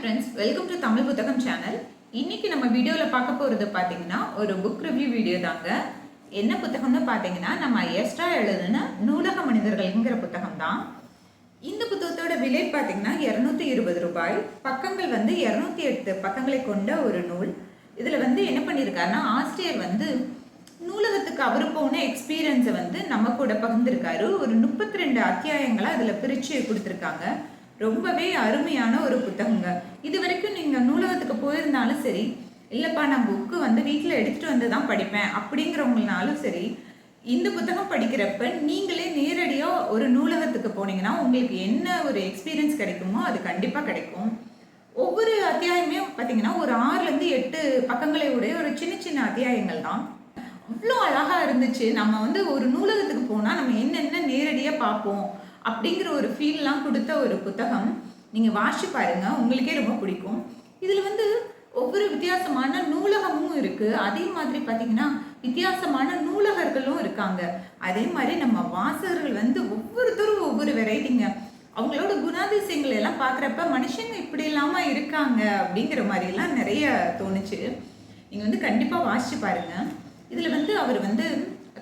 Friends welcome to Tamil புத்தகம் channel இன்னைக்கு நம்ம வீடியோவில் பார்க்க போகிறது பார்த்தீங்கன்னா ஒரு புக் ரிவ்யூ வீடியோ தாங்க. என்ன புத்தகம்னு பார்த்தீங்கன்னா நம்ம எஸ்ட்ரா எழுதுன நூலக மனிதர்கள்ங்கிற புத்தகம் தான் இந்த புத்தகத்தோட விலை பார்த்தீங்கன்னா இரநூத்தி இருபது ரூபாய். பக்கங்கள் வந்து இரநூத்தி எட்டு பக்கங்களை கொண்ட ஒரு நூல். இதில் வந்து என்ன பண்ணியிருக்காருன்னா ஆசிரியர் வந்து நூலகத்துக்கு அவர் போன எக்ஸ்பீரியன்ஸை வந்து நம்ம கூட பகிர்ந்திருக்காரு. ஒரு முப்பத்தி ரெண்டு அத்தியாயங்களை அதில் பிரித்து கொடுத்துருக்காங்க. ரொம்பவே அருமையான ஒரு புத்தகங்க. இது வரைக்கும் நீங்கள் நூலகத்துக்கு போயிருந்தாலும் சரி இல்லைப்பா நான் புக்கு வந்து வீட்டில் எடுத்துகிட்டு வந்து தான் படிப்பேன் அப்படிங்கிறவங்கனாலும் சரி இந்த புத்தகம் படிக்கிறப்ப நீங்களே நேரடியாக ஒரு நூலகத்துக்கு போனீங்கன்னா உங்களுக்கு என்ன ஒரு எக்ஸ்பீரியன்ஸ் கிடைக்குமோ அது கண்டிப்பாக கிடைக்கும். ஒவ்வொரு அத்தியாயமே பார்த்தீங்கன்னா ஒரு ஆறுலேருந்து எட்டு பக்கங்களை உடைய ஒரு சின்ன சின்ன அத்தியாயங்கள் தான். அவ்வளோ அழகாக இருந்துச்சு. நம்ம வந்து ஒரு நூலகத்துக்கு போனால் நம்ம என்னென்ன நேரடியாக பார்ப்போம் அப்படிங்கிற ஒரு ஃபீல்லாம் கொடுத்த ஒரு புத்தகம். நீங்கள் வாசி பாருங்க உங்களுக்கே ரொம்ப பிடிக்கும். இதில் வந்து ஒவ்வொரு வித்தியாசமான நூலகமும் இருக்குது அதே மாதிரி பார்த்தீங்கன்னா வித்தியாசமான நூலகர்களும் இருக்காங்க. அதே மாதிரி நம்ம வாசகர்கள் வந்து ஒவ்வொருத்தரும் ஒவ்வொரு வெரைட்டிங்க. அவங்களோட குணாதிசயங்கள் எல்லாம் பார்க்குறப்ப மனுஷங்க இப்படி இல்லாமல் இருக்காங்க அப்படிங்கிற மாதிரிலாம் நிறைய தோணுச்சு. நீங்கள் வந்து கண்டிப்பாக வாசிச்சு பாருங்க. இதில் வந்து அவர் வந்து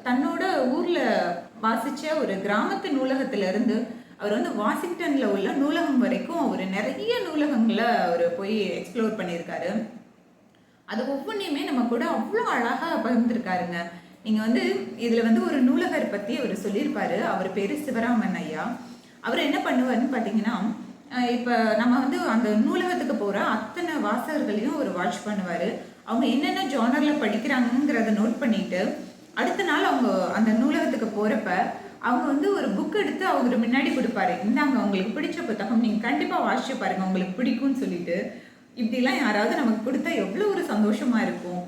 தன்னோட ஊரில் வாசித்த ஒரு கிராமத்து நூலகத்திலிருந்து அவர் வந்து வாஷிங்டனில் உள்ள நூலகம் வரைக்கும் அவர் நிறைய நூலகங்களை அவர் போய் எக்ஸ்ப்ளோர் பண்ணியிருக்காரு. அது ஒவ்வொன்றையுமே நம்ம கூட அவ்வளோ அழகாக பகிர்ந்துருக்காருங்க. நீங்கள் வந்து இதில் வந்து ஒரு நூலகர் பற்றி அவர் சொல்லியிருப்பார். அவர் பேர் சிவராமன் ஐயா. அவர் என்ன பண்ணுவாருன்னு பார்த்தீங்கன்னா இப்போ நம்ம வந்து அந்த நூலகத்துக்கு போகிற அத்தனை வாசகர்களையும் அவர் வாட்ச் பண்ணுவார். அவங்க என்னென்ன ஜானரில் படிக்கிறாங்கிறத நோட் பண்ணிட்டு அடுத்த நாள் அவங்க அந்த நூலகத்துக்கு போகிறப்ப அவங்க வந்து ஒரு புக் எடுத்து அவங்க முன்னாடி கொடுப்பாரு. இந்தாங்க உங்களுக்கு பிடிச்ச புத்தகம் நீங்கள் கண்டிப்பாக வாசிச்சு பாருங்க உங்களுக்கு பிடிக்கும்னு சொல்லிட்டு. இப்படிலாம் யாராவது நமக்கு கொடுத்தா எவ்வளோ ஒரு சந்தோஷமா இருக்கும்.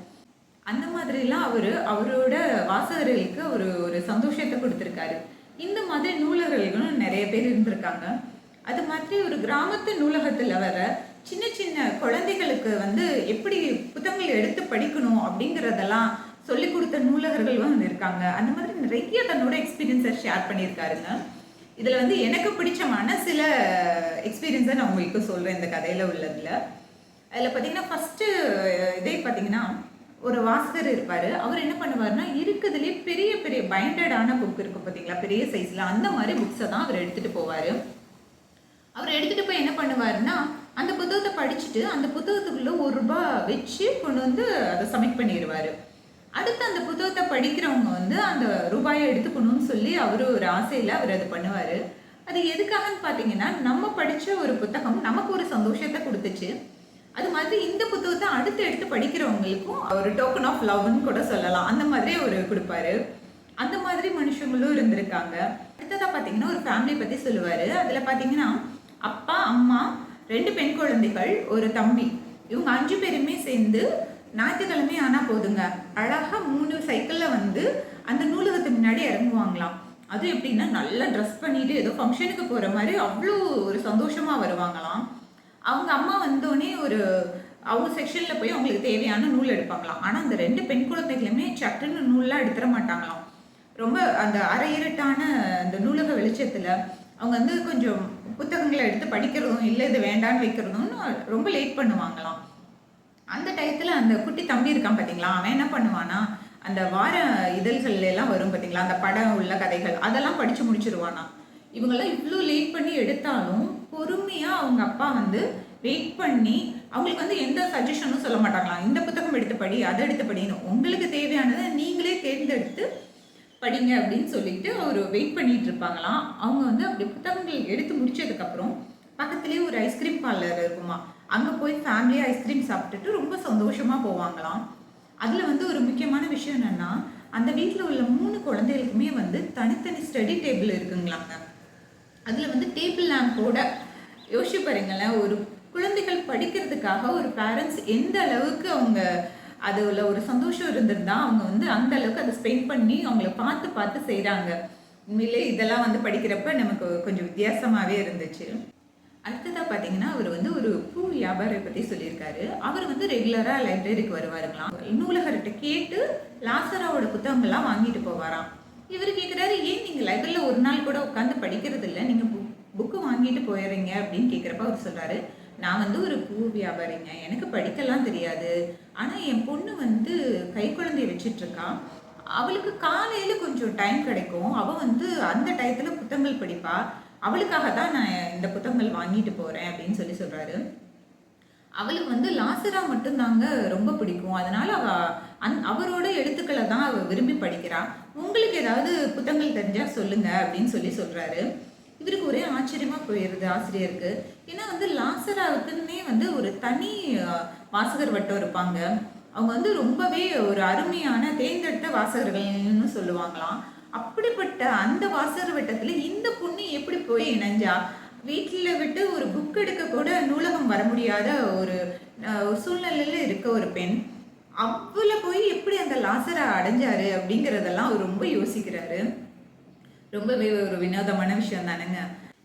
அந்த மாதிரிலாம் அவர் அவரோட வாசகர்களுக்கு ஒரு ஒரு சந்தோஷத்தை கொடுத்துருக்காரு. இந்த மாதிரி நூலகர்களும் நிறைய பேர் இருந்திருக்காங்க. அது மாதிரி ஒரு கிராமத்து நூலகத்தில் வர சின்ன சின்ன குழந்தைகளுக்கு வந்து எப்படி புத்தகங்கள் எடுத்து படிக்கணும் அப்படிங்கிறதெல்லாம் சொல்லி கொடுத்த நூலகர்களும் இருக்காங்க. அந்த மாதிரி நிறைய தன்னோட எக்ஸ்பீரியன்ஸை ஷேர் பண்ணியிருக்காருங்க இதில் வந்து எனக்கு பிடிச்சமான சில எக்ஸ்பீரியன்ஸை நான் உங்களுக்கு சொல்கிறேன் இந்த கதையில் உள்ளதில். அதில் பார்த்தீங்கன்னா ஃபஸ்ட்டு இதே பார்த்தீங்கன்னா ஒரு வாசகர் இருப்பார். அவர் என்ன பண்ணுவார்னா இருக்கிறதுலே பெரிய பெரிய பைண்டடான புக் இருக்கும் பார்த்தீங்களா பெரிய சைஸில் அந்த மாதிரி புக்ஸை தான் அவர் எடுத்துகிட்டு போவார். அவர் எடுத்துகிட்டு போய் என்ன பண்ணுவார்னா அந்த புத்தகத்தை படிச்சுட்டு அந்த புத்தகத்துக்குள்ளே ஒரு ரூபாய் வச்சு கொண்டு வந்து அதை சப்மிட் பண்ணிடுவார் அடுத்து அந்த புத்தகத்தை படிக்கிறவங்க வந்து அந்த ரூபாயை எடுத்துக்கணும்னு சொல்லி அவர் ஒரு ஆசையில் அவர் அதை பண்ணுவார். அது எதுக்காகன்னு பார்த்தீங்கன்னா நம்ம படித்த ஒரு புத்தகம் நமக்கு ஒரு சந்தோஷத்தை கொடுத்துச்சு. அது மாதிரி இந்த புத்தகத்தை அடுத்து எடுத்து படிக்கிறவங்களுக்கும் ஒரு டோக்கன் ஆஃப் லவ்னு கூட சொல்லலாம். அந்த மாதிரி அவர் கொடுப்பாரு. அந்த மாதிரி மனுஷங்களும் இருந்திருக்காங்க. அடுத்ததாக பார்த்தீங்கன்னா ஒரு ஃபேமிலி பற்றி சொல்லுவார். அதில் பார்த்தீங்கன்னா அப்பா அம்மா ரெண்டு பெண் குழந்தைகள் ஒரு தம்பி. இவங்க அஞ்சு பேருமே சேர்ந்து ஞாயிற்றுக்கிழமை ஆனால் போதுங்க. அழகாக மூணு சைக்கிளில் வந்து அந்த நூலகத்துக்கு முன்னாடி இறங்குவாங்களாம். அது எப்படின்னா நல்லா ட்ரெஸ் பண்ணிட்டு ஏதோ ஃபங்க்ஷனுக்கு போகிற மாதிரி அவ்வளோ ஒரு சந்தோஷமாக வருவாங்களாம். அவங்க அம்மா வந்தோடனே ஒரு அவங்க செக்ஷனில் போய் அவங்களுக்கு தேவையான நூல் எடுப்பாங்களாம். ஆனால் அந்த ரெண்டு பெண் குழந்தைகளுமே சட்டுன்னு நூல்லாம் எடுத்துட மாட்டாங்களாம். ரொம்ப அந்த அரை இருட்டான அந்த நூலக வெளிச்சத்தில் அவங்க வந்து கொஞ்சம் புத்தகங்களை எடுத்து படிக்கிறதும் இல்லை இது வேண்டான்னு வைக்கிறதும் ரொம்ப லேட் பண்ணுவாங்களாம். அந்த டயத்தில் அந்த குட்டி தம்பி இருக்கான் பார்த்தீங்களா அவன் என்ன பண்ணுவானா அந்த வார இதழ்கள் எல்லாம் வரும் பார்த்தீங்களா அந்த படம் உள்ள கதைகள் அதெல்லாம் படித்து முடிச்சிருவானா. இவங்கெல்லாம் இவ்வளோ லேட் பண்ணி எடுத்தாலும் பொறுமையாக அவங்க அப்பா வந்து வெயிட் பண்ணி அவங்களுக்கு வந்து எந்த சஜஷனும் சொல்ல மாட்டாங்களாம் இந்த புத்தகம் எடுத்து படி அதை எடுத்து படின்னு உங்களுக்கு தேவையானதை நீங்களே தேர்ந்தெடுத்து படிங்க அப்படின்னு சொல்லிட்டு அவர் வெயிட் பண்ணிட்டு இருப்பாங்களாம். அவங்க வந்து அப்படி புத்தகங்கள் எடுத்து முடிச்சதுக்கப்புறம் பக்கத்துலேயே ஒரு ஐஸ்கிரீம் பார்லர் இருக்குமா? அங்கே போய் ஃபேமிலியாக ஐஸ்கிரீம் சாப்பிட்டுட்டு ரொம்ப சந்தோஷமாக போவாங்களாம். அதில் வந்து ஒரு முக்கியமான விஷயம் என்னென்னா அந்த வீட்டில் உள்ள மூணு குழந்தைகளுக்குமே வந்து தனித்தனி ஸ்டடி டேபிள் இருக்குங்களாங்க அதில் வந்து டேபிள் லேம்போட யோசிச்சு பாருங்களேன் ஒரு குழந்தைகள் படிக்கிறதுக்காக ஒரு பேரண்ட்ஸ் எந்த அளவுக்கு அவங்க அதில் ஒரு சந்தோஷம் இருந்திருந்தா அவங்க வந்து அந்த அளவுக்கு அதை ஸ்பெண்ட் பண்ணி அவங்கள பார்த்து பார்த்து செய்கிறாங்க உண்மையிலே இதெல்லாம் வந்து படிக்கிறப்ப நமக்கு கொஞ்சம் வித்தியாசமாகவே இருந்துச்சு. அடுத்ததாக பார்த்தீங்கன்னா அவர் வந்து ஒரு பூ வியாபாரியை பற்றி சொல்லியிருக்காரு. அவர் வந்து ரெகுலராக லைப்ரரிக்கு வருவாருங்களாம். நூலகர்கிட்ட கேட்டு லாசராவோட புத்தகங்கள்லாம் வாங்கிட்டு போவாராம். இவர் கேட்குறாரு ஏன் நீங்கள் லைப்ரரியில் ஒரு நாள் கூட உட்காந்து படிக்கிறது இல்லை? நீங்கள் புக் புக்கு வாங்கிட்டு போயிடுறீங்க அப்படின்னு கேட்குறப்ப அவர் சொல்கிறாரு நான் வந்து ஒரு பூ வியாபாரிங்க. எனக்கு படிக்கலாம் தெரியாது. ஆனால் என் பொண்ணு வந்து கை குழந்தைய அவளுக்கு காலையில் கொஞ்சம் டைம் கிடைக்கும். அவள் வந்து அந்த டயத்தில் புத்தகங்கள் படிப்பாள் அவளுக்காக தான் நான் இந்த புத்தகங்கள் வாங்கிட்டு போகிறேன் அப்படின்னு சொல்லி சொல்கிறாரு அவளுக்கு வந்து லாசரா மட்டும்தாங்க ரொம்ப பிடிக்கும். அதனால அவ அந் அவரோட எழுத்துக்களை தான் அவ விரும்பி படிக்கிறா. உங்களுக்கு ஏதாவது புத்தகங்கள் தெரிஞ்சா சொல்லுங்க அப்படின்னு சொல்லி சொல்றாரு. இவருக்கு ஒரே ஆச்சரியமா போயிருது ஆசிரியருக்கு. ஏன்னா வந்து லாசராவுக்குன்னே வந்து ஒரு தனி வாசகர் வட்டம் இருப்பாங்க. அவங்க வந்து ரொம்பவே ஒரு அருமையான தேர்ந்தெடுத்த வாசகர்கள்னு சொல்லுவாங்களாம். அப்படிப்பட்ட அந்த வாசகர் வட்டத்துல இந்த பொண்ணு எப்படி போய் இணைஞ்சா? வீட்டில் விட்டு ஒரு புக் எடுக்க கூட நூலகம் வர முடியாத ஒரு சூழ்நிலையில் சூழ்நிலையில இருக்க ஒரு பெண் அவ்வளோ போய் எப்படி அந்த லாசரை அடைஞ்சாரு அப்படிங்கிறதெல்லாம் அவர் ரொம்ப யோசிக்கிறாரு. ரொம்பவே ஒரு வினோதமான விஷயம் தானுங்க.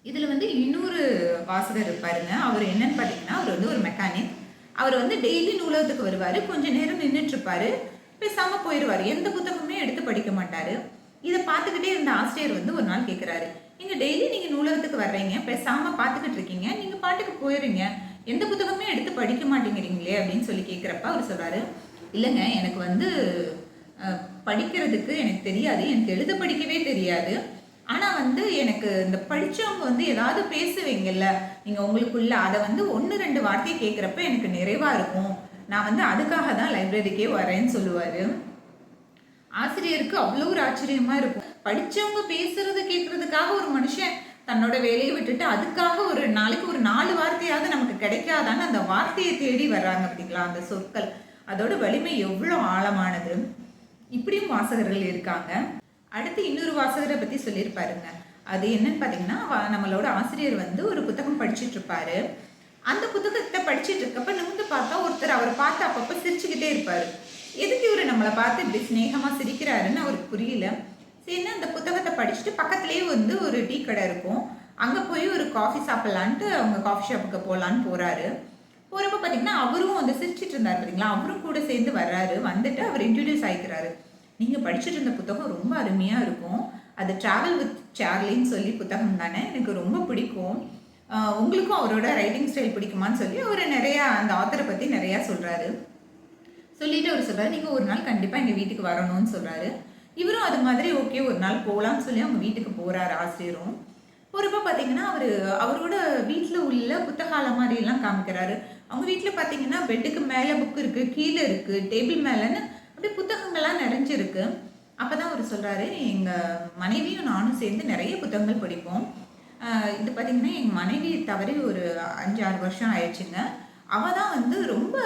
இதில் வந்து இன்னொரு வாசகர் இருப்பாருங்க. அவர் என்னன்னு பார்த்தீங்கன்னா அவர் வந்து ஒரு மெக்கானிக் அவர் வந்து டெய்லி நூலகத்துக்கு வருவார். கொஞ்சம் நேரம் நின்றுட்டு இருப்பாரு. பேசாமல் போயிடுவார் எந்த புத்தகமுமே எடுத்து படிக்க மாட்டார். இதை பார்த்துக்கிட்டே இருந்த ஆசிரியர் வந்து ஒரு நாள் கேட்குறாரு நீங்கள் டெய்லி நீங்கள் நூலகத்துக்கு வர்றீங்க பேசாமல் பார்த்துக்கிட்டு இருக்கீங்க நீங்கள் பாட்டுக்கு போயிடுறீங்க எந்த புத்தகமே எடுத்து படிக்க மாட்டேங்கிறீங்களே அப்படின்னு சொல்லி கேட்குறப்ப அவர் சொல்கிறாரு இல்லைங்க எனக்கு வந்து படிக்கிறதுக்கு எனக்கு தெரியாது எனக்கு எழுத படிக்கவே தெரியாது. ஆனால் வந்து எனக்கு இந்த படிச்சவங்க வந்து ஏதாவது பேசுவீங்கல்ல நீங்கள் உங்களுக்குள்ள அதை வந்து ஒன்று ரெண்டு வார்த்தையை கேட்குறப்ப எனக்கு நிறைவாக இருக்கும். நான் வந்து அதுக்காக தான் லைப்ரரிக்கே வரேன்னு சொல்லுவார். ஆசிரியருக்கு அவ்வளோ ஒரு ஆச்சரியமா இருக்கும். படித்தவங்க பேசுறது கேட்கறதுக்காக ஒரு மனுஷன் தன்னோட வேலையை விட்டுட்டு அதுக்காக ஒரு நாளைக்கு ஒரு நாலு வார்த்தையாவது நமக்கு கிடைக்காதான்னு அந்த வார்த்தையை தேடி வர்றாங்க அப்படிங்களா அந்த சொற்கள். அதோட வலிமை எவ்வளோ ஆழமானது. இப்படியும் வாசகர்கள் இருக்காங்க. அடுத்து இன்னொரு வாசகரை பற்றி சொல்லியிருப்பாருங்க. அது என்னன்னு பார்த்தீங்கன்னா நம்மளோட ஆசிரியர் வந்து ஒரு புத்தகம் படிச்சுட்டு இருப்பாரு அந்த புத்தகத்தை படிச்சுட்டு இருக்கப்ப நிமிந்து பார்த்தா ஒருத்தர் அவரை பார்த்து அப்பப்போ சிரிச்சுக்கிட்டே இருப்பாரு. எதுக்கு இவர் நம்மளை பார்த்து இப்படி ஸ்னேகமாக சிரிக்கிறாருன்னு அவருக்கு புரியல. சரின்னு அந்த புத்தகத்தை படிச்சுட்டு பக்கத்துலேயே வந்து ஒரு டீ கடை இருக்கும். அங்கே போய் ஒரு காஃபி சாப்பிட்லான்ட்டு அவங்க காஃபி ஷாப்புக்கு போகலான்னு போகிறாரு போகிறப்ப பார்த்தீங்கன்னா அவரும் வந்து சிரிச்சிட்டு இருந்தார் பார்த்தீங்களா அவரும் கூட சேர்ந்து வர்றாரு. வந்துட்டு அவர் இன்ட்ரடியூஸ் ஆகிக்கிறாரு நீங்கள் படிச்சுட்டு இருந்த புத்தகம் ரொம்ப அருமையாக இருக்கும். அது ட்ராவல் வித் சார்லின்னு சொல்லி புத்தகம் தானே? எனக்கு ரொம்ப பிடிக்கும். உங்களுக்கும் அவரோட ரைட்டிங் ஸ்டைல் பிடிக்குமான்னு சொல்லி அவர் நிறையா அந்த ஆத்தரை பற்றி நிறையா சொல்கிறாரு சொல்லிட்டு அவர் சொல்கிறார் நீங்கள் ஒரு நாள் கண்டிப்பாக எங்கள் வீட்டுக்கு வரணும்னு சொல்கிறாரு இவரும் அது மாதிரி ஓகே ஒரு நாள் போகலாம்னு சொல்லி அவங்க வீட்டுக்கு போகிறார் ஆசிரியரும். போறப்ப பார்த்தீங்கன்னா அவர் அவரோட வீட்டில் உள்ள புத்தகால மாதிரி எல்லாம் காமிக்கிறாரு. அவங்க வீட்டில் பார்த்தீங்கன்னா பெட்டுக்கு மேலே புக் இருக்குது கீழே இருக்குது டேபிள் மேலேன்னு அப்படியே புத்தகங்கள்லாம் நிறைஞ்சிருக்கு. அப்போ தான் அவர் சொல்கிறாரு எங்கள் மனைவியும் நானும் சேர்ந்து நிறைய புத்தகங்கள் படிப்போம். இது பார்த்திங்கன்னா எங்கள் மனைவி தவறி ஒரு அஞ்சு ஆறு வருஷம் ஆயிடுச்சுங்க. அவள் தான் வந்து ரொம்ப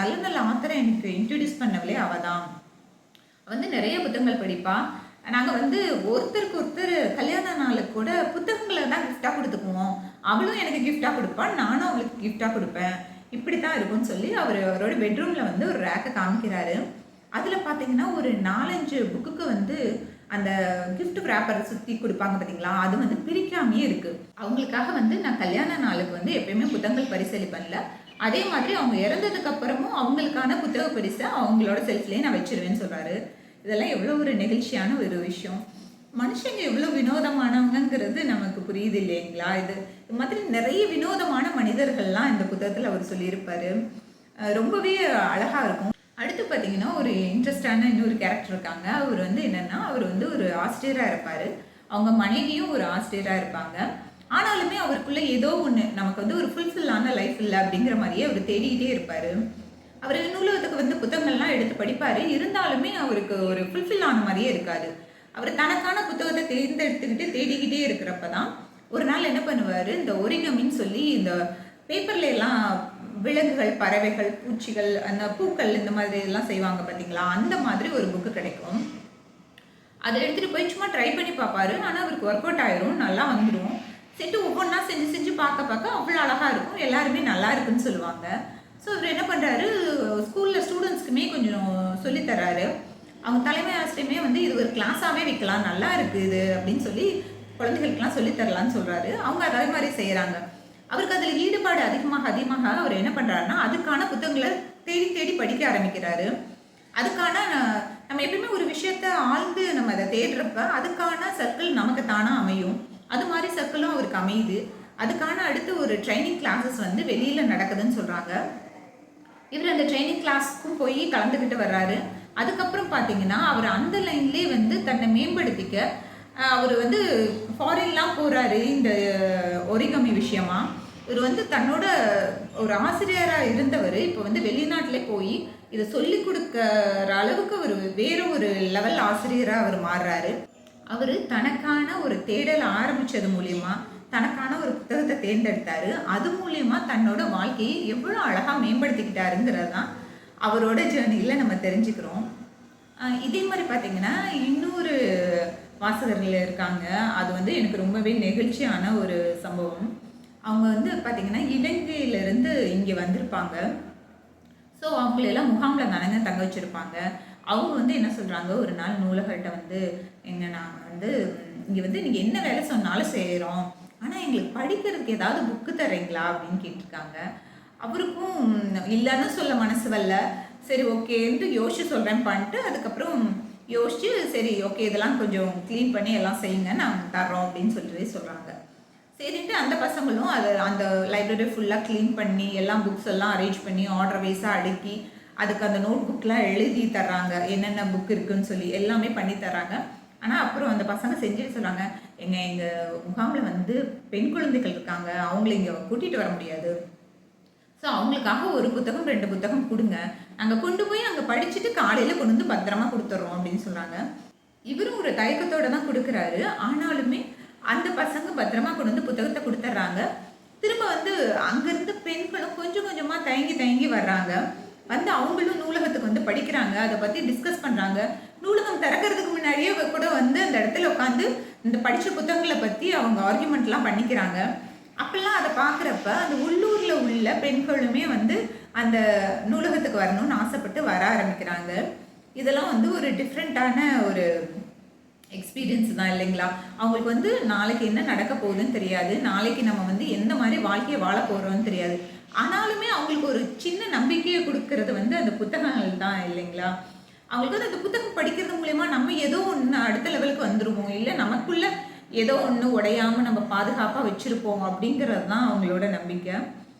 நல்ல நல்ல ஆத்தரை எனக்கு இன்ட்ரடியூஸ் பண்ணவளே அவள் தான் வந்து நிறைய புத்தகங்கள் படிப்பாள் நாங்கள் வந்து ஒருத்தருக்கு ஒருத்தர் கல்யாண நாளுக்கு கூட புத்தகங்களை தான் கிஃப்டாக கொடுத்துக்குவோம். அவளும் எனக்கு கிஃப்டாக கொடுப்பான் நானும் அவளுக்கு கிஃப்டாக கொடுப்பேன். இப்படி தான் இருக்கும்னு சொல்லி அவர் அவரோட பெட்ரூமில் வந்து ஒரு ரேக்கை காமிக்கிறாரு. அதில் பார்த்தீங்கன்னா ஒரு நாலஞ்சு புக்குக்கு வந்து அந்த கிஃப்ட் ரேப்பரை சுற்றி கொடுப்பாங்க பார்த்தீங்களா அது வந்து பிரிக்காமையே இருக்குது அவங்களுக்காக வந்து நான் கல்யாண நாளுக்கு வந்து எப்பயுமே புத்தகங்கள் பரிசளிப்பேன்ல. அதே மாதிரி அவங்க இறந்ததுக்கு அப்புறமும் அவங்களுக்கான புத்தக பரிசை அவங்களோட செல்ஃப்லேயே நான் வச்சிருவேன்னு சொல்கிறாரு இதெல்லாம் எவ்வளோ ஒரு நெகிழ்ச்சியான ஒரு விஷயம். மனுஷங்க எவ்வளோ வினோதமானவங்கங்கிறது நமக்கு புரியுது இல்லைங்களா? இது இது மாதிரி நிறைய வினோதமான மனிதர்கள்லாம் இந்த புத்தகத்தில் அவர் சொல்லியிருப்பார். ரொம்பவே அழகாக இருக்கும். அடுத்து பார்த்தீங்கன்னா ஒரு இன்ட்ரெஸ்டான இன்னொரு கேரக்டர் இருக்காங்க. அவர் வந்து என்னென்னா அவர் வந்து ஒரு ஆசிரியராக இருப்பார். அவங்க மனைவியும் ஒரு ஆசிரியராக இருப்பாங்க. ஆனாலுமே அவருக்குள்ள ஏதோ ஒன்று நமக்கு வந்து ஒரு ஃபுல்ஃபில்லான லைஃப் இல்லை அப்படிங்கிற மாதிரியே அவர் தேடிக்கிட்டே இருப்பார். அவர் நூலகத்துக்கு வந்து புத்தகங்கள்லாம் எடுத்து படிப்பார். இருந்தாலுமே அவருக்கு ஒரு ஃபுல்ஃபில் ஆன மாதிரியே இருக்காது. அவர் தனக்கான புத்தகத்தை தேர்ந்தெடுத்துக்கிட்டு தேடிக்கிட்டே இருக்கிறப்ப தான் ஒரு நாள் என்ன பண்ணுவார்? இந்த ஒரிகமின்னு சொல்லி இந்த பேப்பர்ல எல்லாம் விலங்குகள் பறவைகள் பூச்சிகள் அந்த பூக்கள் இந்த மாதிரி எல்லாம் செய்வாங்க பார்த்தீங்களா அந்த மாதிரி ஒரு புக்கு கிடைக்கும். அதை எடுத்துகிட்டு போய் சும்மா ட்ரை பண்ணி பார்ப்பாரு. ஆனால் அவருக்கு ஒர்க் அவுட் ஆயிரும் நல்லா வந்துடும் செட்டு ஒவ்வொன்றா செஞ்சு செஞ்சு பார்க்க பார்க்க அவ்வளோ அழகாக இருக்கும். எல்லாருமே நல்லா இருக்குன்னு சொல்லுவாங்க. ஸோ இவர் என்ன பண்ணுறாரு ஸ்கூலில் ஸ்டூடெண்ட்ஸ்க்குமே கொஞ்சம் சொல்லித் தர்றாரு. அவங்க தலைமை ஆசிரியமே வந்து இது ஒரு கிளாஸாகவே வைக்கலாம் நல்லா இருக்குது இது அப்படின்னு சொல்லி குழந்தைகளுக்கெல்லாம் சொல்லித் சொல்கிறாரு அவங்க அதே மாதிரி செய்கிறாங்க அவருக்கு அதில் ஈடுபாடு அதிகமாக அதிகமாக அவர் என்ன பண்ணுறாருன்னா அதுக்கான புத்தகங்களை தேடி தேடி படிக்க ஆரம்பிக்கிறாரு. அதுக்கான நம்ம எப்பயுமே ஒரு விஷயத்த ஆழ்ந்து நம்ம அதை தேடுறப்ப அதுக்கான சர்க்கிள் நமக்கு தானாக அமையும். அது மாதிரி சர்க்கிளும் அவருக்கு அமையுது. அதுக்கான அடுத்து ஒரு ட்ரைனிங் கிளாஸஸ் வந்து வெளியில் நடக்குதுன்னு சொல்கிறாங்க இவர் அந்த ட்ரைனிங் கிளாஸ்க்கும் போய் கலந்துக்கிட்டு வர்றாரு. அதுக்கப்புறம் பார்த்தீங்கன்னா அவர் அந்த லைன்லேயே வந்து தன்னை மேம்படுத்திக்க அவர் வந்து ஃபாரின்லாம் போகிறாரு இந்த ஒரிகமி விஷயமா. இவர் வந்து தன்னோட ஒரு ஆசிரியராக இருந்தவர். இப்போ வந்து வெளிநாட்டிலே போய் இதை சொல்லி கொடுக்குற அளவுக்கு ஒரு வேற ஒரு லெவல் ஆசிரியராக அவர் மாறுறாரு. அவர் தனக்கான ஒரு தேடல் ஆரம்பித்தது மூலியமா தனக்கான ஒரு புத்தகத்தை தேர்ந்தெடுத்தாரு. அது மூலியமா தன்னோட வாழ்க்கையை எவ்வளோ அழகாக மேம்படுத்திக்கிட்டாருங்கிறது தான் அவரோட ஜேர்னியில் நம்ம தெரிஞ்சுக்கிறோம். இதே மாதிரி பார்த்தீங்கன்னா இன்னொரு வாசகர்கள் இருக்காங்க. அது வந்து எனக்கு ரொம்பவே நெகிழ்ச்சியான ஒரு சம்பவம். அவங்க வந்து பார்த்தீங்கன்னா இலங்கையிலேருந்து இங்கே வந்திருப்பாங்க. ஸோ அவங்களெல்லாம் முகாமில் தானங்க தங்க வச்சுருப்பாங்க. அவங்க வந்து என்ன சொல்கிறாங்க ஒரு நாள் நூலகர்கிட்ட வந்து எங்க நாங்கள் வந்து இங்கே வந்து நீங்கள் என்ன வேலை சொன்னாலும் செய்கிறோம் ஆனால் எங்களுக்கு படிக்கிறதுக்கு ஏதாவது புக்கு தரீங்களா அப்படின்னு கேட்டிருக்காங்க. அவருக்கும் இல்லைன்னு சொல்ல மனசு வரல. சரி ஓகேன்ட்டு யோசிச்சு சொல்கிறேன் பண்ணிட்டு அதுக்கப்புறம் யோசிச்சு சரி ஓகே இதெல்லாம் கொஞ்சம் க்ளீன் பண்ணி எல்லாம் செய்யுங்க நாங்கள் தர்றோம் அப்படின்னு சொல்லிட்டு சொல்கிறாங்க சரின்ட்டு அந்த பசங்களும் அதை அந்த லைப்ரரி ஃபுல்லாக க்ளீன் பண்ணி எல்லாம் புக்ஸ் எல்லாம் அரேஞ்ச் பண்ணி ஆர்டர் வைஸாக அடுக்கி அதுக்கு அந்த நோட் புக்லாம் எழுதி தர்றாங்க. என்னென்ன புக் இருக்குதுன்னு சொல்லி எல்லாமே பண்ணி தர்றாங்க. ஆனால் அப்புறம் அந்த பசங்க செஞ்சுட்டு சொல்கிறாங்க எங்கள் எங்கள் முகாமில் வந்து பெண் குழந்தைகள் இருக்காங்க. அவங்கள இங்கே கூட்டிகிட்டு வர முடியாது. ஸோ அவங்களுக்காக ஒரு புத்தகம் ரெண்டு புத்தகம் கொடுங்க. நாங்கள் கொண்டு போய் அங்கே படிச்சுட்டு காலையில் கொண்டு வந்து பத்திரமா கொடுத்துட்றோம் அப்படின்னு சொல்கிறாங்க இவரும் ஒரு தயக்கத்தோட தான் கொடுக்குறாரு. ஆனாலுமே அந்த பசங்க பத்திரமா கொண்டு வந்து புத்தகத்தை கொடுத்துட்றாங்க திரும்ப வந்து அங்கேருந்து பெண்களும் கொஞ்சம் கொஞ்சமாக தயங்கி தயங்கி வர்றாங்க. வந்து அவங்களும் நூலகத்துக்கு வந்து படிக்கிறாங்க அதை பற்றி டிஸ்கஸ் பண்ணுறாங்க நூலகம் திறக்கிறதுக்கு முன்னாடியே கூட வந்து அந்த இடத்துல உட்காந்து இந்த படித்த புத்தகங்களை பற்றி அவங்க ஆர்குமெண்ட்லாம் பண்ணிக்கிறாங்க. அப்பெல்லாம் அதை பார்க்குறப்ப அந்த உள்ளூரில் உள்ள பெண்களுமே வந்து அந்த நூலகத்துக்கு வரணும்னு ஆசைப்பட்டு வர ஆரம்பிக்கிறாங்க. இதெல்லாம் வந்து ஒரு டிஃப்ரெண்ட்டான ஒரு எக்ஸ்பீரியன்ஸ் தான் இல்லைங்களா? அவங்களுக்கு வந்து நாளைக்கு என்ன நடக்க போகுதுன்னு தெரியாது. நாளைக்கு நம்ம வந்து எந்த மாதிரி வாழ்க்கையை வாழ போகிறோம்னு தெரியாது. ஆனாலுமே அவங்களுக்கு ஒரு சின்ன நம்பிக்கையை கொடுக்கறது வந்து அந்த புத்தகங்கள் தான் இல்லைங்களா? அவங்களுக்கு வந்து அந்த புத்தகம் படிக்கிறது மூலயமா நம்ம ஏதோ ஒன்று அடுத்த லெவலுக்கு வந்துடுவோம் இல்லை நமக்குள்ள ஏதோ ஒன்று உடையாம நம்ம பாதுகாப்பாக வச்சிருப்போம் அப்படிங்கிறது தான் அவங்களோட நம்பிக்கை.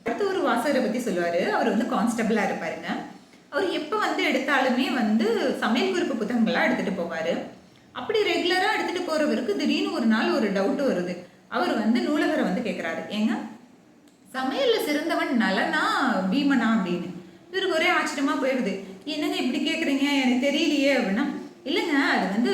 அடுத்து ஒரு வாசகரை பற்றி சொல்லுவார். அவர் வந்து கான்ஸ்டபிளாக இருப்பாருங்க. அவர் எப்போ வந்து எடுத்தாலுமே வந்து சமையல் குறிப்பு புத்தகங்களாக எடுத்துகிட்டு போவார். அப்படி ரெகுலராக எடுத்துகிட்டு போகிறவருக்கு திடீர்னு ஒரு நாள் ஒரு டவுட் வருது. அவர் வந்து நூலகரை வந்து கேட்குறாரு ஏங்க சமையலில் சிறந்தவன் நலனா பீமனா அப்படின்னு. இவருக்கு ஒரே ஆச்சரியமாக போயிடுது. என்னங்க இப்படி கேட்குறீங்க எனக்கு தெரியலையே அப்படின்னா இல்லைங்க அது வந்து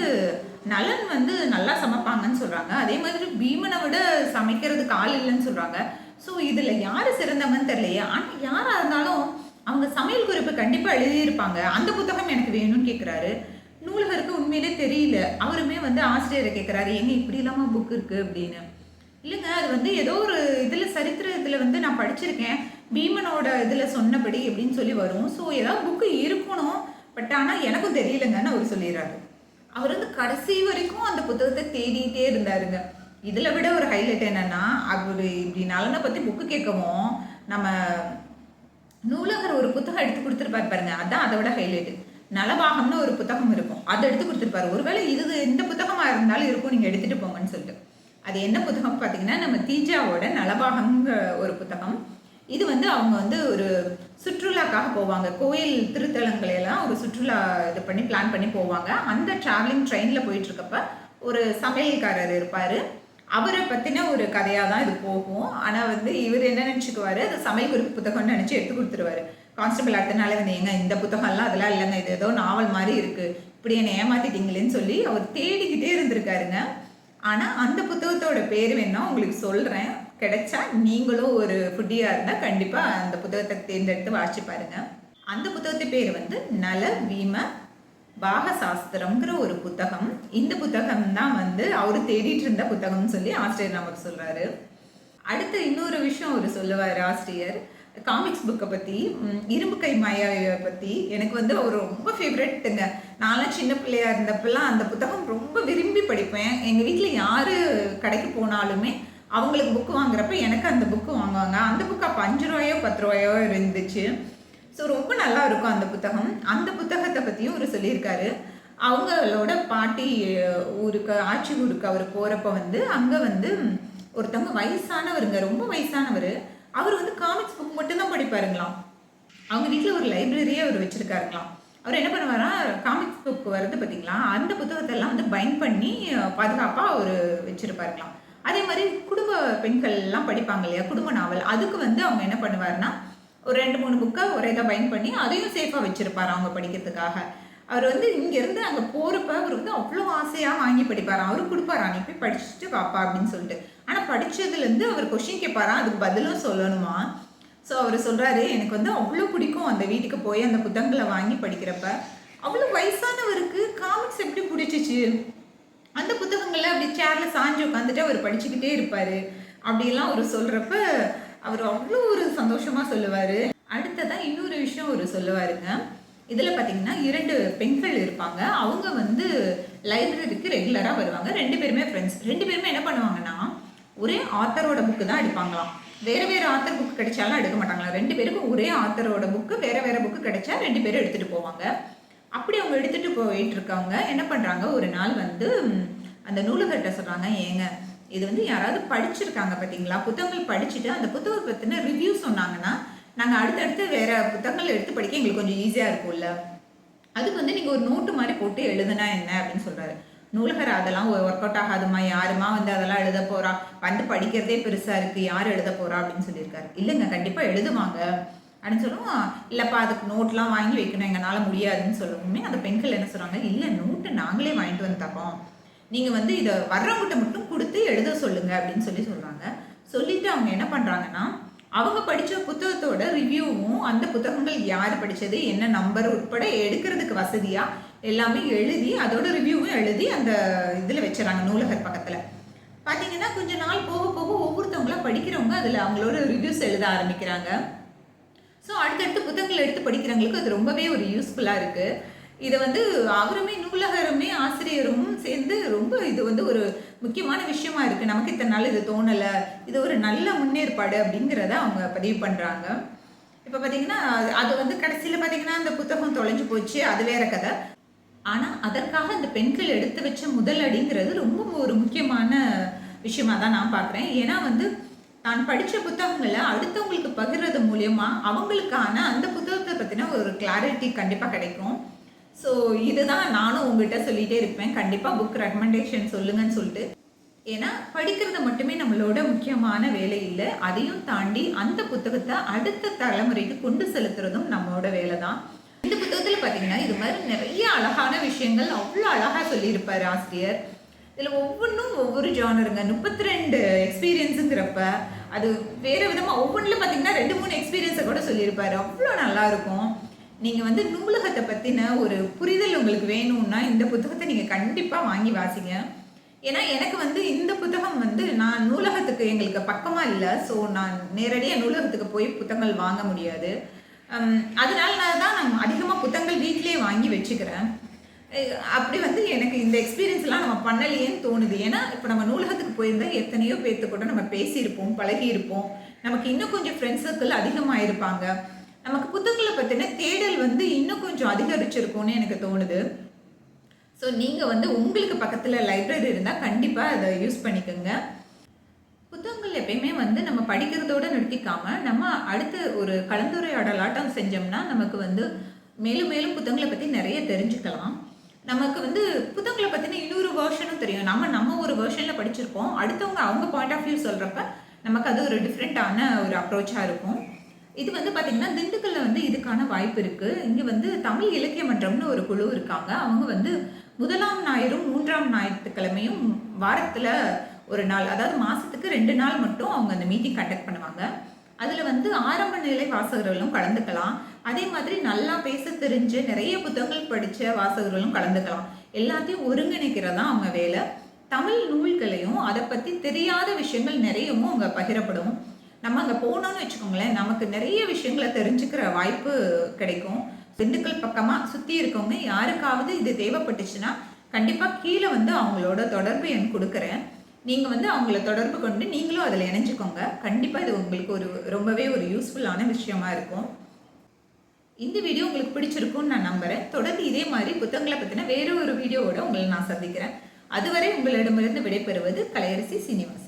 நலன் வந்து நல்லா சமைப்பாங்கன்னு சொல்கிறாங்க அதே மாதிரி பீமனை விட சமைக்கிறதுக்கு ஆள் இல்லைன்னு சொல்கிறாங்க ஸோ இதில் யார் சிறந்தவன் தெரியலையே. ஆனால் யாராக இருந்தாலும் அவங்க சமையல் குறிப்பு கண்டிப்பாக எழுதியிருப்பாங்க. அந்த புத்தகம் எனக்கு வேணும்னு கேட்குறாரு நூலகருக்கு உண்மையிலே தெரியல. அவருமே வந்து ஆசிரியரை கேட்குறாரு எங்கே இப்படி இல்லாமல் புக் இருக்குது அப்படின்னு. இல்லைங்க அது வந்து ஏதோ ஒரு இதில் சரித்திரத்தில் வந்து நான் படிச்சிருக்கேன். பீமனோட இதில் சொன்னபடி அப்படின்னு சொல்லி வரும். ஸோ ஏதாவது புக்கு இருக்கணும். பட் ஆனால் எனக்கும் தெரியலங்கன்னு அவர் சொல்லிடுறாரு. அவர் வந்து கடைசி வரைக்கும் அந்த புத்தகத்தை தேடிட்டே இருந்தாருங்க. இதில் விட ஒரு ஹைலைட் என்னன்னா அவர் இப்படி நலனை பற்றி புக்கு கேட்கவும் நம்ம நூலகர் ஒரு புத்தகம் எடுத்து கொடுத்துருப்பாரு பாருங்க. அதான் அதை விட ஹைலைட்டு நலபாகம்னு ஒரு புத்தகம் இருக்கும். அதை எடுத்து கொடுத்துருப்பாரு. ஒருவேளை இது இந்த புத்தகமாக இருந்தாலும் இருக்கும். நீங்கள் எடுத்துகிட்டு போங்கன்னு சொல்லிட்டு. அது என்ன புத்தகம் பார்த்தீங்கன்னா நம்ம தீஜாவோட நலபாகம்ங்கிற ஒரு புத்தகம். இது வந்து அவங்க வந்து ஒரு சுற்றுலாக்காக போவாங்க. கோயில் திருத்தலங்களையெல்லாம் ஒரு சுற்றுலா இது பண்ணி பிளான் பண்ணி போவாங்க. அந்த ட்ராவலிங் ட்ரெயினில் போயிட்டுருக்கப்ப ஒரு சமையல்காரர் இருப்பார். அவரை பற்றின ஒரு கதையாக தான் இது போகும். ஆனால் வந்து இவர் என்ன நினச்சிக்குவார்? அது சமையல் குறிப்பு புத்தகம்னு நினச்சி எடுத்து கொடுத்துருவாரு. கான்ஸ்டபிள் அடுத்தனால வந்து ஏங்க இந்த புத்தகம்லாம் அதெல்லாம் இல்லைங்க. இது ஏதோ நாவல் மாதிரி இருக்குது இப்படி என்னை ஏமாத்திட்டீங்களேன்னு சொல்லி அவர் தேடிக்கிட்டே இருந்திருக்காருங்க. ஆனால் அந்த புத்தகத்தோட பேர் வேணா உங்களுக்கு சொல்கிறேன் கிடைச்சா நீங்களும் ஒரு ஃபுட்டியாக இருந்தால் கண்டிப்பாக அந்த புத்தகத்தை தேர்ந்தெடுத்து வாசிச்சு பாருங்க. அந்த புத்தகத்து பேர் வந்து நல பீம சாஸ்திரம்ங்கிற ஒரு புத்தகம். இந்த புத்தகம் தான் வந்து அவர் தேடிட்டு இருந்த புத்தகம்னு சொல்லி ஆசிரியர் நமக்கு சொல்கிறாரு அடுத்து இன்னொரு விஷயம் அவர் சொல்லுவார் ஆசிரியர். காமிக்ஸ் புக்கை பற்றி இரும்பு கை மாயாவை பற்றி எனக்கு வந்து அவர் ரொம்ப ஃபேவரெட்டுங்க நான்லாம் சின்ன பிள்ளையா இருந்தப்பெல்லாம் அந்த புத்தகம் ரொம்ப விரும்பி படிப்பேன். எங்கள் வீட்டில் யார் கடைக்கு போனாலுமே அவங்களுக்கு புக்கு வாங்குறப்ப எனக்கு அந்த புக்கு வாங்குவாங்க. அந்த புக்கு அப்போ அஞ்சு ரூபாயோ பத்து ரூபாயோ இருந்துச்சு. ஸோ ரொம்ப நல்லா இருக்கும் அந்த புத்தகம். அந்த புத்தகத்தை பற்றியும் அவர் சொல்லியிருக்காரு. அவங்களோட பாட்டி ஊருக்கு ஆட்சி ஊருக்கு அவர் போகிறப்ப வந்து அங்கே வந்து ஒருத்தவங்க வயசானவருங்க ரொம்ப வயசானவர். அவர் வந்து காமிக்ஸ் புக் மட்டும்தான் படிப்பாருங்களாம். அவங்க வீட்டில் ஒரு லைப்ரரியே அவர் வச்சுருக்காருங்களாம். அவர் என்ன பண்ணுவாரா காமிக்ஸ் புக் வருது பார்த்தீங்களா அந்த புத்தகத்தை எல்லாம் வந்து பைண்ட் பண்ணி பாதுகாப்பாக அவர் வச்சுருப்பாருங்களாம். அதே மாதிரி குடும்ப பெண்கள் எல்லாம் படிப்பாங்க இல்லையா குடும்ப நாவல் அதுக்கு வந்து அவங்க என்ன பண்ணுவாருன்னா ஒரு ரெண்டு மூணு புக்கை ஒரே இதாக பைண்ட் பண்ணி அதையும் சேஃபாக வச்சுருப்பார் அவங்க படிக்கிறதுக்காக. அவர் வந்து இங்கேருந்து அங்கே போகிறப்ப அவர் வந்து அவ்வளோ ஆசையாக வாங்கி படிப்பாராம் அவரு கொடுப்பாராம் நீ போய் படிச்சுட்டு பாப்பா அப்படின்னு சொல்லிட்டு. ஆனால் படித்ததுலேருந்து அவர் கொஷின் கேட்பாராம் அதுக்கு பதிலும் சொல்லணுமா? ஸோ அவர் சொல்கிறாரு எனக்கு வந்து அவ்வளோ பிடிக்கும் அந்த வீட்டுக்கு போய் அந்த புத்தகங்களை வாங்கி படிக்கிறப்ப. அவ்வளோ வயசானவருக்கு காமிக்ஸ் எப்படி பிடிச்சிச்சு? அந்த புத்தகங்களை அப்படி சேரில் சாஞ்சு உட்காந்துட்டு அவர் படிச்சுக்கிட்டே இருப்பார். அப்படிலாம் அவர் சொல்கிறப்ப அவர் அவ்வளோ ஒரு சந்தோஷமாக சொல்லுவார். அடுத்ததான் இன்னொரு விஷயம் அவர் சொல்லுவாருங்க. இதில் பார்த்தீங்கன்னா இரண்டு பெண்கள் இருப்பாங்க. அவங்க வந்து லைப்ரரிக்கு ரெகுலராக வருவாங்க. ரெண்டு பேருமே ஃப்ரெண்ட்ஸ் ரெண்டு பேருமே என்ன பண்ணுவாங்கன்னா ஒரே ஆத்தரோட புக்கு தான் எடுப்பாங்களாம் வேற வேற ஆத்தர் புக் கிடைச்சாலும் எடுக்க மாட்டாங்களா ரெண்டு பேருக்கும் ஒரே ஆத்தரோட புக்கு வேற வேற புக்கு கிடைச்சா ரெண்டு பேரும் எடுத்துட்டு போவாங்க. அப்படி அவங்க எடுத்துட்டு போயிட்டு இருக்கவங்க என்ன பண்ணுறாங்க ஒரு நாள் வந்து அந்த நூலகர்கிட்ட சொல்கிறாங்க ஏங்க இது வந்து யாராவது படிச்சிருக்காங்க பார்த்தீங்களா புத்தகங்கள் படிச்சுட்டு அந்த புத்தகம் பற்றின ரிவ்யூ சொன்னாங்கன்னா நாங்கள் அடுத்தடுத்து வேறு புத்தகங்கள் எடுத்து படிக்க எங்களுக்கு கொஞ்சம் ஈஸியாக இருக்கும்ல. அதுக்கு வந்து நீங்கள் ஒரு நோட்டு மாதிரி போட்டு எழுதுனா என்ன அப்படின்னு சொல்கிறாரு நூலகர் அதெல்லாம் ஒர்க் அவுட் ஆகாதுமா யாருமா வந்து அதெல்லாம் எழுத போகிறா வந்து படிக்கிறதே பெருசாக இருக்குது யார் எழுத போகிறா அப்படின்னு சொல்லியிருக்காரு. இல்லைங்க கண்டிப்பாக எழுதுவாங்க. அப்படின்னு சொல்லுவோம். இல்லைப்பா அதுக்கு நோட்லாம் வாங்கி வைக்கணும். எங்களால் முடியாதுன்னு சொல்லவுமே. அந்த பெண்கள் என்ன சொல்கிறாங்க இல்லை நோட்டு நாங்களே வாங்கிட்டு வந்து தரோம் நீங்கள் வந்து இதை வர்றவங்ககிட்ட மட்டும் கொடுத்து எழுத சொல்லுங்கள் அப்படின்னு சொல்லி சொல்கிறாங்க சொல்லிவிட்டு அவங்க என்ன பண்ணுறாங்கன்னா அவங்க படித்த புத்தகத்தோட ரிவ்யூவும் அந்த புத்தகங்கள் யார் படித்தது என்ன நம்பர் உட்பட எடுக்கிறதுக்கு வசதியாக எல்லாமே எழுதி அதோட ரிவ்யூவும் எழுதி அந்த இதில் வச்சுறாங்க நூலகர் பக்கத்தில். பார்த்தீங்கன்னா கொஞ்ச நாள் போக போக ஒவ்வொருத்தவங்களா படிக்கிறவங்க அதில் அவங்களோட ரிவ்யூஸ் எழுத ஆரம்பிக்கிறாங்க. ஸோ அடுத்தடுத்து புத்தகங்கள் எடுத்து படிக்கிறவங்களுக்கு அது ரொம்பவே ஒரு யூஸ்ஃபுல்லாக இருக்குது இதை வந்து அவருமே நூலகருமே ஆசிரியரும் சேர்ந்து ரொம்ப இது வந்து ஒரு முக்கியமான விஷயமா இருக்குது நமக்கு இத்தனை நாள் இது தோணலை. இது ஒரு நல்ல முன்னேற்பாடு அப்படிங்கிறத அவங்க பதிவு பண்ணுறாங்க இப்போ பார்த்தீங்கன்னா அது- அது வந்து கடைசியில் பார்த்தீங்கன்னா அந்த புத்தகம் தொலைஞ்சு போச்சு. அது வேற கதை. ஆனால் அதற்காக அந்த பெண்கள் எடுத்து வச்ச முதல் அடிங்கிறது ரொம்ப ஒரு முக்கியமான விஷயமா தான் நான் பார்க்குறேன் ஏன்னா வந்து தான் படித்த புத்தகங்களை அடுத்தவங்களுக்கு பகிர்றது மூலயமா அவங்களுக்கான அந்த புத்தகத்தை பற்றின ஒரு கிளாரிட்டி கண்டிப்பாக கிடைக்கும். ஸோ இதுதான் நானும் உங்ககிட்ட சொல்லிகிட்டே இருப்பேன். கண்டிப்பாக புக் ரெக்கமெண்டேஷன் சொல்லுங்கன்னு சொல்லிட்டு. ஏன்னா படிக்கிறது மட்டுமே நம்மளோட முக்கியமான வேலை இல்லை. அதையும் தாண்டி அந்த புத்தகத்தை அடுத்த தலைமுறைக்கு கொண்டு செலுத்துறதும் நம்மளோட வேலை தான். இந்த புத்தகத்தில் பார்த்தீங்கன்னா இது மாதிரி நிறைய அழகான விஷயங்கள் அவ்வளோ அழகாக சொல்லியிருப்பார் ஆசிரியர். இதில் ஒவ்வொன்றும் ஒவ்வொரு ஜானருங்க. முப்பத்தி ரெண்டு எக்ஸ்பீரியன்ஸுங்கிறப்ப அது வேற விதமாக ஒவ்வொன்றிலும் பார்த்தீங்கன்னா ரெண்டு மூணு எக்ஸ்பீரியன்ஸை கூட சொல்லியிருப்பாரு. அவ்வளோ நல்லாயிருக்கும் நீங்கள் வந்து நூலகத்தை பற்றின ஒரு புரிதல் உங்களுக்கு வேணும்னா இந்த புத்தகத்தை நீங்கள் கண்டிப்பாக வாங்கி வாசிங்க. ஏன்னா எனக்கு வந்து இந்த புத்தகம் வந்து நான் நூலகத்துக்கு எங்களுக்கு பக்கமாக இல்லை. ஸோ நான் நேரடியாக நூலகத்துக்கு போய் புத்தகங்கள் வாங்க முடியாது. அதனால நான் தான் நான் அதிகமாக புத்தகங்கள் வீட்டிலேயே வாங்கி வச்சுக்கிறேன். அப்படி வந்து எனக்கு இந்த எக்ஸ்பீரியன்ஸ்லாம் நம்ம பண்ணலையேன்னு தோணுது. ஏன்னா இப்போ நம்ம நூலகத்துக்கு போயிருந்தால் எத்தனையோ பேர்த்து கூட நம்ம பேசியிருப்போம் பழகியிருப்போம். நமக்கு இன்னும் கொஞ்சம் ஃப்ரெண்ட்ஸ் சர்க்கிள் அதிகமாக இருப்பாங்க நமக்கு புத்தகங்களை பற்றின தேடல் வந்து இன்னும் கொஞ்சம் அதிகரிச்சிருக்கும்னு எனக்கு தோணுது. ஸோ நீங்கள் வந்து உங்களுக்கு பக்கத்தில் லைப்ரரி இருந்தால் கண்டிப்பாக அதை யூஸ் பண்ணிக்கோங்க. புத்தகங்கள் எப்பயுமே வந்து நம்ம படிக்கிறதோட நிறுத்திக்காமல் நம்ம அடுத்து ஒரு கலந்துரையாடலாட்டம் செஞ்சோம்னா நமக்கு வந்து மேலும் மேலும் புத்தகங்களை பற்றி நிறைய தெரிஞ்சுக்கலாம். நமக்கு வந்து புத்தகங்களை பற்றின இன்னொரு வேர்ஷனும் தெரியும். நம்ம நம்ம ஒரு வேர்ஷனில் படிச்சிருப்போம். அடுத்தவங்க அவங்க பாயிண்ட் ஆஃப் வியூ சொல்கிறப்ப நமக்கு அது ஒரு டிஃப்ரெண்ட்டான ஒரு அப்ரோச்சாக இருக்கும். இது வந்து பார்த்திங்கன்னா திண்டுக்கல்ல வந்து இதுக்கான வாய்ப்பு இருக்குது இங்கே வந்து தமிழ் இலக்கிய மன்றம்னு ஒரு குழு இருக்காங்க. அவங்க வந்து முதலாம் ஞாயிறும் மூன்றாம் ஞாயிற்றுக்கிழமையும் வாரத்தில் ஒரு நாள் அதாவது மாதத்துக்கு ரெண்டு நாள் மட்டும் அவங்க அந்த மீட்டிங் கண்டக்ட் பண்ணுவாங்க. அதில் வந்து ஆரம்ப நிலை வாசகர்களும் கலந்துக்கலாம். அதே மாதிரி நல்லா பேச தெரிஞ்சு நிறைய புத்தகங்கள் படித்த வாசகர்களும் கலந்துக்கலாம். எல்லாத்தையும் ஒருங்கிணைக்கிறதா அவங்க வேலை. தமிழ் நூல்களையும் அதை பற்றி தெரியாத விஷயங்கள் நிறையவும் அவங்க பகிரப்படும். நம்ம அங்கே போனோம்னு வச்சுக்கோங்களேன் நமக்கு நிறைய விஷயங்களை தெரிஞ்சுக்கிற வாய்ப்பு கிடைக்கும். திண்டுக்கல் பக்கமாக சுற்றி இருக்கவங்க யாருக்காவது இது தேவைப்பட்டுச்சுன்னா கண்டிப்பாக கீழே வந்து அவங்களோட தொடர்பு எண் கொடுக்குறேன். நீங்கள் வந்து அவங்கள தொடர்பு கொண்டு நீங்களும் அதில் இணைஞ்சுக்கோங்க. கண்டிப்பாக இது உங்களுக்கு ஒரு ரொம்பவே ஒரு யூஸ்ஃபுல்லான விஷயமா இருக்கும். இந்த வீடியோ உங்களுக்கு பிடிச்சிருக்கும்னு நான் நம்புகிறேன் தொடர்ந்து இதே மாதிரி புத்தகங்களை பற்றின வேறு ஒரு வீடியோவோட உங்களை நான் சந்திக்கிறேன். அதுவரை உங்களிடமிருந்து விடைபெறுவது கலையரசி சீனிவாசன்.